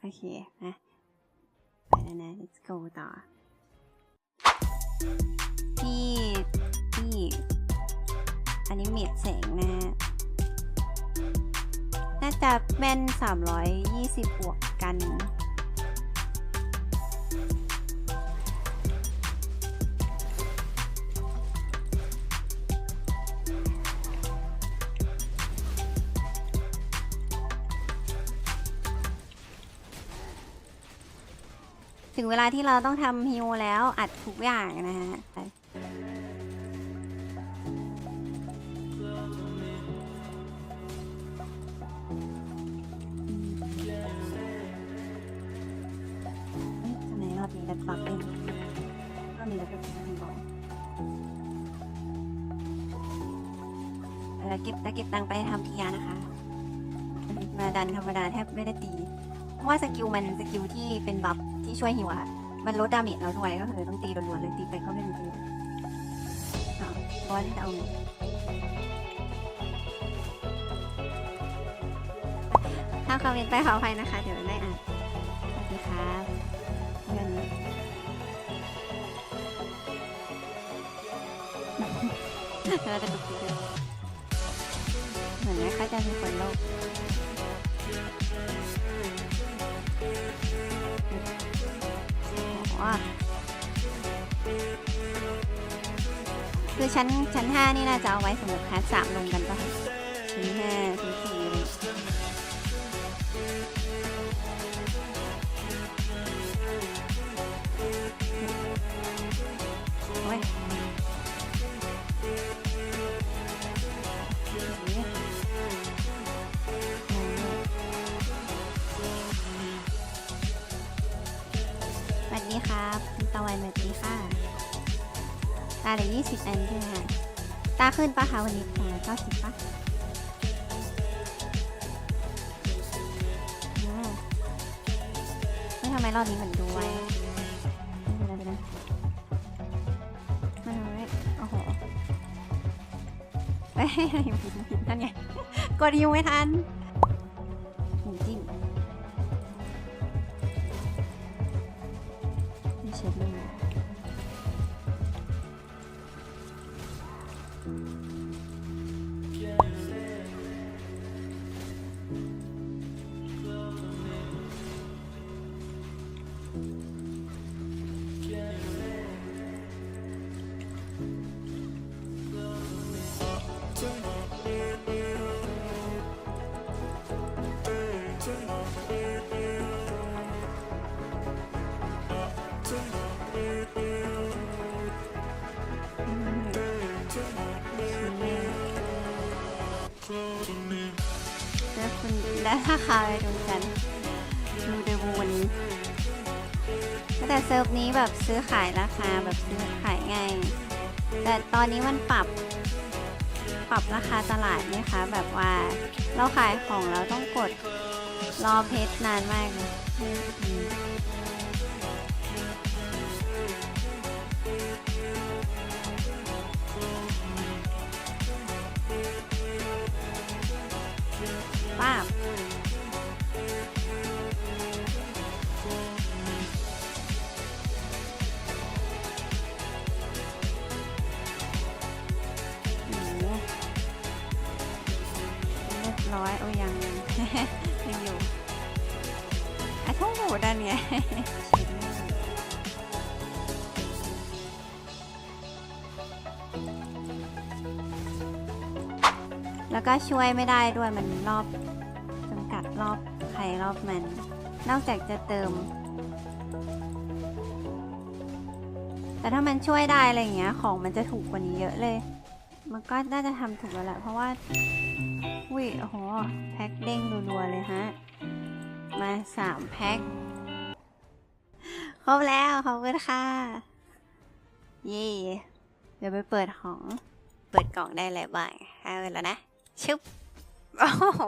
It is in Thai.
โอเคนะไปแล้วนะ let's go ต่อพี่พี่อันนี้เมียดแสงนะน่าจะแม่น320 บวกกัน ถึงเวลาที่เราต้องทำฮิวแล้วอัดทุกอย่างนะฮะปรอบนี้ดัดฟักเองรอบนี้ดัดฟักเองบอกแล้วเก็บแล้วเก็บตังไปทำทียานะคะ มาดันธรรมดาแทบไม่ได้ตี เพราะว่าสกิลมันสกิลที่เป็นบัฟ ที่ช่วยฮิวอะมันลดดาเมจเราด้วยก็คือต้องตีรัวๆเลยตีไปก็ไม่มีประโยชน์อะเพราะว่าจะเอาถ้าคอมเมนต์ไปขออภัยนะคะ เดี๋ยวไม่อ่านสวัสดีครับเงินเราจะตกเหมือนไม่ค่อยจะมีคนโลก อ๋อคือชั้นชั้นห้านี่น่าจะเอาไว้สำหรับคลาสามลงกันปะคะชั้นห้าชั้นสี่ ครับตะวันสวัสดีค่ะ ตาเหลือยี่สิบอันใช่ไหมคะตาขึ้นปะคะวันนี้ตาเก้าสิบปะไม่ทำไมรอบนี้เหมือนดูไว้ไม่เป็นไรไม่เป็นไรไม่ไมโอ้โหเฮ้ยผิดผิดนั่นไงกดยูไม่ทัน ไแล้วคุณได้ราคาไปดูกันดูเดวูวันนี้แต่เซิร์ฟนี้แบบซื้อขายราคาแบบซื้อขายง่ายแต่ตอนนี้มันปรับ ปรับราคาตลาดนี่คะแบบว่าเราขายของเราต้องกดรอเพจนานมาก ร้อยโอ้ยังยังอยู่อะทุ่งหูด้านไงแล้วก็ช่วยไม่ได้ด้วยมันรอบจำกัดรอบใครรอบมัน นอกจากจะเติม แต่ถ้ามันช่วยได้อะไรอย่างเงี้ย ของมันจะถูกกว่านี้เยอะเลย มันก็น่าจะทำถูกแล้วแหละเพราะว่า อุ้ยโอ้โหแพ็คเด้งรัวๆเลยฮะ มาสามแพ็คครบแล้วขอบคุณค่ะ เย่เดี๋ยวไปเปิดของ เปิดกล่องได้เลยบ้างเอาเลยแล้วนะ ชึบ โอ้โห